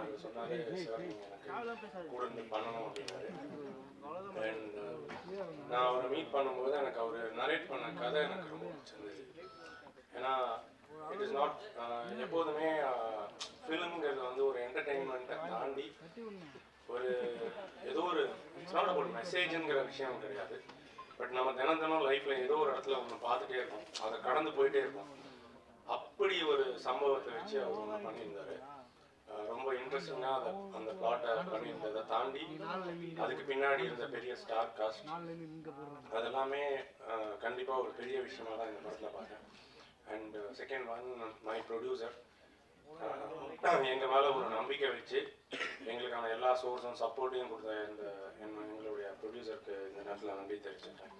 அவர் சொன்னாரு சார். நீங்க எனக்கு கூட இருந்து பண்ணணும் அப்படின்னாரு. அண்ட் நான் அவரை மீட் பண்ணும்போது எனக்கு அவர் நரேட் பண்ண கதை எனக்கு ரொம்ப பிடிச்சிருந்தது ஏன்னா இட் இஸ் நாட் எப்போதுமே ஃபிலிம்ங்கிறது வந்து ஒரு என்டர்டெயின்மெண்ட்டை தாண்டி ஒரு ஏதோ ஒரு இட்ஸ் நாட் அபவுட் மெசேஜுங்கிற விஷயம் கிடையாது. பட் நம்ம தினம் தினம் லைஃப்ல ஏதோ ஒரு இடத்துல ஒன்று பார்த்துட்டே இருக்கோம். அதை கடந்து போயிட்டே இருக்கோம். அப்படி ஒரு சம்பவத்தை வச்சு அவர் ஒன்று பண்ணியிருந்தாரு. ரொம்ப இன்ட்ரெஸ்டிங்காக அதை அந்த பிளாட்டை பண்ணியிருந்ததை தாண்டி அதுக்கு பின்னாடி இருந்த பெரிய ஸ்டார் காஸ்ட் அதெல்லாமே கண்டிப்பாக கண்டிப்பா ஒரு பெரிய விஷயமா தான் இந்த படத்துல பார்த்தேன். And second one my producer எங்க மேல ஒரு நம்பிக்கை வச்சு எங்களுக்கான எல்லா சோர்ஸும் சப்போர்ட்டையும் கொடுத்த இந்த என்- எங்களுடைய ப்ரொடியூசருக்கு இந்த நேரத்தில் நன்றி தெரிவிச்சிட்டேன்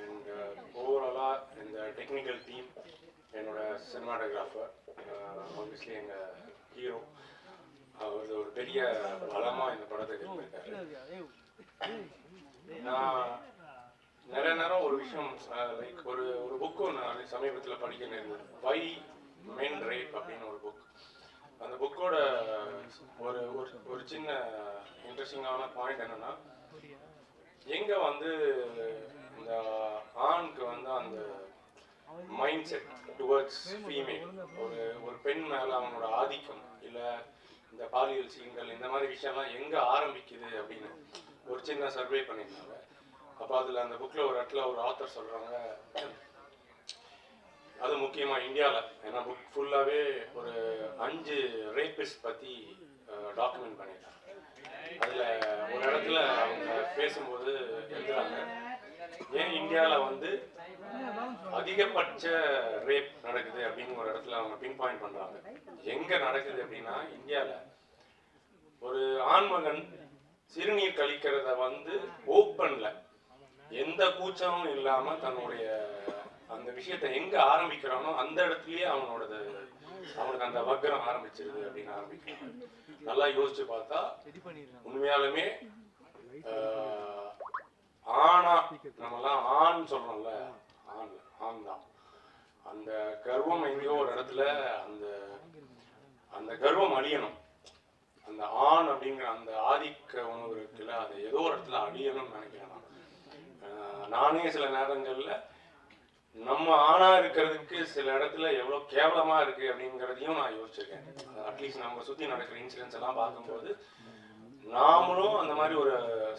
அண்ட் ஓவராலாக இந்த டெக்னிக்கல் டீம் என்னோட சினிமாட்டோகிராஃபர் ஆப்வியஸ்லி எங்கள் ஹீரோ அவர் ஒரு பெரிய பலமாக இந்த படத்துக்கு இருந்திருக்காரு நான் நிறைய நேரம் ஒரு விஷயம் லைக் ஒரு ஒரு புக் ஒன்று சமீபத்தில் படிக்க நேர்ந்தது வை மென் ரேப் அப்படின்னு ஒரு புக் அந்த புக்கோட ஒரு ஒரு ஒரு சின்ன இன்ட்ரெஸ்டிங்கான பாயிண்ட் என்னன்னா எங்க வந்து இந்த ஆணுக்கு வந்து அந்த மைண்ட் செட் டுவர்ட்ஸ் ஃபீமேல் ஒரு ஒரு பெண் மேல அவனோட ஆதிக்கம் இல்ல இந்த பாலியல் சீன்கள் இந்த மாதிரி விஷயம்லாம் எங்க ஆரம்பிக்குது அப்படின்னு ஒரு சின்ன சர்வே பண்ணியிருந்தாங்க. அப்ப அதுல அந்த புக்ல ஒரு இடத்துல ஒரு ஆத்தர் சொல்றாங்க அது முக்கியமா இந்தியால. ஏன்னா புக் ஃபுல்லாவே ஒரு அஞ்சு ரேபிஸ்ட் பத்தி டாக்குமெண்ட் பண்ணியிருக்காங்க. அதுல ஒரு இடத்துல அவங்க பேசும்போது எழுதுறாங்க ஏன் இந்தியால வந்து அதிகபட்ச ரேப் நடக்குது அப்படின்னு ஒரு இடத்துல அவங்க பின் பாயிண்ட் பண்றாங்க. எங்க நடக்குது அப்படின்னா இந்தியால. ஒரு ஆண்மகன் சிறுநீர் கழிக்கிறத வந்து ஓப்பன்ல எந்த கூச்சமும் இல்லாம தன்னுடைய அந்த விஷயத்தை எங்க ஆரம்பிக்கிறானோ அந்த இடத்துலயே அவனோடது அவனுக்கு அந்த வக்ரம் ஆரம்பிச்சிருது அப்படின்னு ஆரம்பிக்கிறான் நல்லா யோசிச்சு பார்த்தா உண்மையாலுமே ஆனா ஆணா நம்மலாம் ஆண் சொல்றோம்ல ஆண் ஆண்தான் அந்த கர்வம் எங்கேயோ ஒரு இடத்துல அந்த அந்த கர்வம் அழியணும். அந்த ஆண் அப்படிங்கிற அந்த ஆதிக்க உணவு இருக்குல்ல அது ஏதோ ஒரு இடத்துல அழியணும்னு நினைக்கிறேன் நான். நானே சில நேரங்கள்ல நம்ம ஆணா இருக்கிறதுக்கு சில இடத்துல எவ்வளவு கேவலமா இருக்கு அப்படிங்கிறதையும் நான் யோசிச்சிருக்கேன். அட்லீஸ்ட் நம்ம சுத்தி நடக்கிற இன்சிடென்ட்ஸ் எல்லாம் பார்க்கும்போது நாமளும் அந்த மாதிரி ஒரு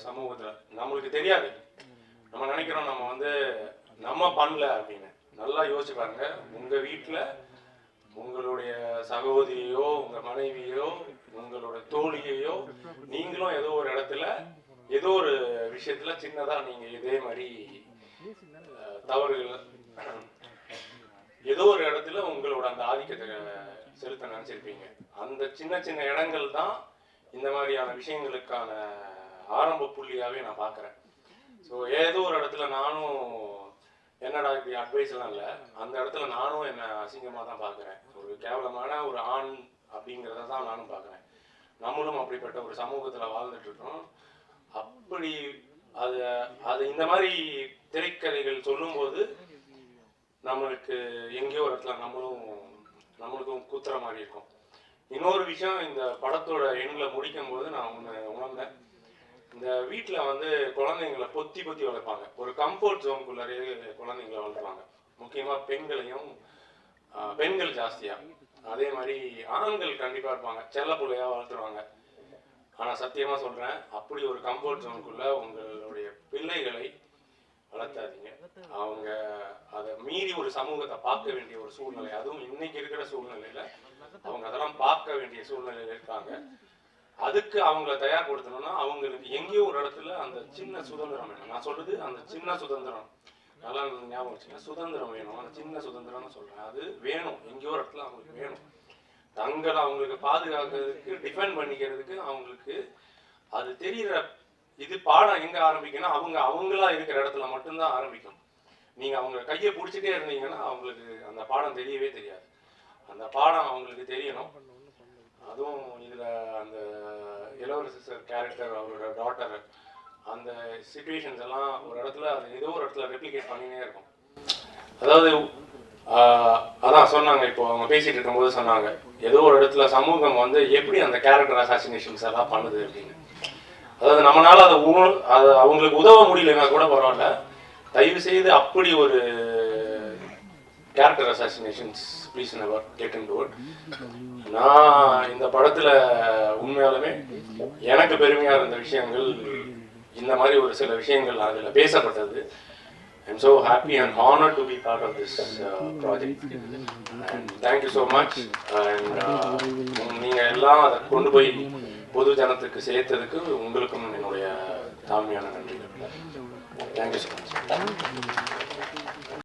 சமூகத்துல நம்மளுக்கு தெரியாது. நம்ம நினைக்கிறோம் நம்ம வந்து நம்ம பண்ணல அப்படின்னு. நல்லா யோசிச்சு பாருங்க. உங்க வீட்டில் உங்களுடைய சகோதரியோ உங்க மனைவியோ உங்களோட தோழியையோ நீங்களும் ஏதோ ஒரு இடத்துல ஏதோ ஒரு விஷயத்துல சின்னதா நீங்க இதே மாதிரி தவறுகள் ஏதோ ஒரு இடத்துல உங்களோட அந்த ஆதிக்கத்தை செலுத்த நினைச்சிருப்பீங்க. அந்த சின்ன சின்ன இடங்கள் தான் இந்த மாதிரியான விஷயங்களுக்கான ஆரம்ப புள்ளியாவே நான் பாக்குறேன். ஸோ ஏதோ ஒரு இடத்துல நானும் என்னடா இப்படி அட்வைஸ் எல்லாம் இல்லை? அந்த இடத்துல நானும் என்ன அசிங்கமாக தான் பார்க்குறேன் ஒரு கேவலமான ஒரு ஆண் அப்படிங்கிறத தான் நானும் பார்க்குறேன் நம்மளும் அப்படிப்பட்ட ஒரு சமூகத்தில் வாழ்ந்துட்டு இருக்கோம். அப்படி அது அது இந்த மாதிரி திரைக்கதைகள் சொல்லும்போது நம்மளுக்கு எங்கேயோ ஒரு இடத்துல நம்மளும் நம்மளுக்கும் கூத்துற மாதிரி இருக்கும். இன்னொரு விஷயம் இந்த படத்தோட எண்ணில் முடிக்கும் போது நான் ஒன்று உணர்ந்தேன். இந்த வீட்டில் வந்து குழந்தைங்களை பொத்தி பொத்தி வளர்ப்பாங்க. ஒரு கம்ஃபர்ட் ஜோனுக்குள்ளாரே குழந்தைங்களை வளர்ப்பாங்க. முக்கியமாக பெண்களையும் ஆஹ், பெண்கள் ஜாஸ்தியா. அதே மாதிரி ஆண்கள் கண்டிப்பாக இருப்பாங்க. செல்ல பிள்ளையாக வளர்த்துருவாங்க. ஆனால் சத்தியமாக சொல்கிறேன் அப்படி ஒரு கம்ஃபர்ட் ஜோனுக்குள்ளே உங்களுடைய பிள்ளைகளை வளர்த்தாதீங்க. அவங்க அதை மீறி ஒரு சமூகத்தை பார்க்க வேண்டிய ஒரு சூழ்நிலை அதுவும் இன்னைக்கு இருக்கிற சூழ்நிலையில அவங்க அதெல்லாம் பார்க்க வேண்டிய சூழ்நிலையில இருக்காங்க. அதுக்கு அவங்கள தயார்படுத்தணும்னா அவங்களுக்கு எங்கேயோ ஒரு இடத்துல அந்த சின்ன சுதந்திரம் வேணும். நான் சொல்றது அந்த சின்ன சுதந்திரம். நல்லா ஞாபகம் வச்சுங்க. சுதந்திரம் வேணும். அந்த சின்ன சுதந்திரம்னு சொல்றேன். அது வேணும். எங்கேயோ ஒரு இடத்துல அவங்களுக்கு வேணும். தங்களை அவங்களுக்கு பாதுகாக்கிறதுக்கு டிஃபெண்ட் பண்ணிக்கிறதுக்கு அவங்களுக்கு அது தெரிகிற இது பாடம் எங்க ஆரம்பிக்கணும் அவங்க அவங்களா இருக்கிற இடத்துல மட்டும்தான் ஆரம்பிக்கும். நீங்க அவங்க கையை பிடிச்சிட்டே இருந்தீங்கன்னா அவங்களுக்கு அந்த பாடம் தெரியவே தெரியாது. அந்த பாடம் அவங்களுக்கு தெரியணும். அதுவும் இதுல அந்த சிஸ்டர் கேரக்டர் அவரோட டாட்டர் அந்த சுச்சுவேஷன்ஸ் எல்லாம் ஒரு இடத்துல அது ஏதோ ஒரு இடத்துல ரெப்ளிகேட் பண்ணினே இருக்கும். அதாவது அதான் சொன்னாங்க இப்போ அவங்க பேசிட்டு இருக்கும்போது சொன்னாங்க ஏதோ ஒரு இடத்துல சமூகம் வந்து எப்படி அந்த கேரக்டர் அசாசினேஷன்ஸ் எல்லாம் பண்ணுது அப்படின்னு. அதாவது நம்மளால அதை அதை அது அவங்களுக்கு உதவ முடியலன்னா கூட பரவாயில்ல. தயவு செய்து அப்படி ஒரு character assassinations please never get into நான் இந்த படத்தில் உண்மையாலுமே எனக்கு பெருமையாக இருந்த விஷயங்கள் இந்த மாதிரி ஒரு சில விஷயங்கள் அதில் பேசப்பட்டது. I'm so happy and honour to be part of this project and thank you so much and நீங்கள் எல்லாம் அதை கொண்டு போய் பொது ஜனத்துக்கு சேர்த்ததுக்கு உங்களுக்கும் என்னுடைய தாழ்மையான நன்றிகள். Thank you so much